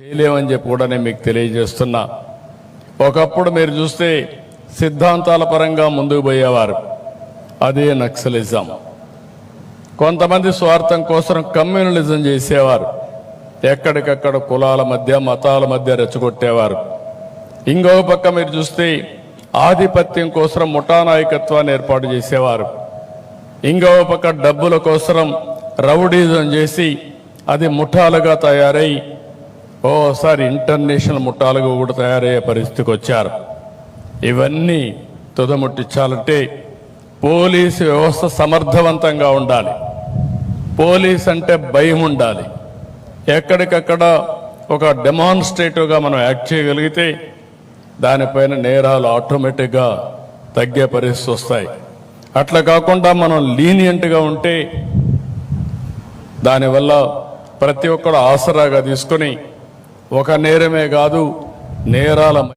చేయలేమని చెప్పి కూడా నేను మీకు తెలియజేస్తున్నా. ఒకప్పుడు మీరు చూస్తే సిద్ధాంతాల పరంగా ముందుకు పోయేవారు. అదే నక్సలిజం. కొంతమంది స్వార్థం కోసం కమ్యూనలిజం చేసేవారు. ఎక్కడికక్కడ కులాల మధ్య మతాల మధ్య రెచ్చగొట్టేవారు. ఇంకో పక్క మీరు చూస్తే ఆధిపత్యం కోసం ముఠా నాయకత్వాన్ని ఏర్పాటు చేసేవారు. ఇంకో పక్క డబ్బుల కోసం రౌడీజం చేసి అది ముఠాలుగా తయారై ఓసారి ఇంటర్నేషనల్ ముఠాలుగా కూడా తయారయ్యే పరిస్థితికి వచ్చారు. ఇవన్నీ తుదముట్టించాలంటే పోలీసు వ్యవస్థ సమర్థవంతంగా ఉండాలి. పోలీస్ అంటే భయం ఉండాలి. ఎక్కడికక్కడ ఒక డెమాన్స్ట్రేటివ్గా మనం యాక్ట్ చేయగలిగితే దానిపైన నేరాలు ఆటోమేటిక్గా తగ్గే పరిస్థితి వస్తాయి. అట్లా కాకుండా మనం లీనియంట్గా ఉంటే దానివల్ల ప్రతి ఒక్కరు ఆసరాగా తీసుకొని ఒక నేరమే కాదు నేరాల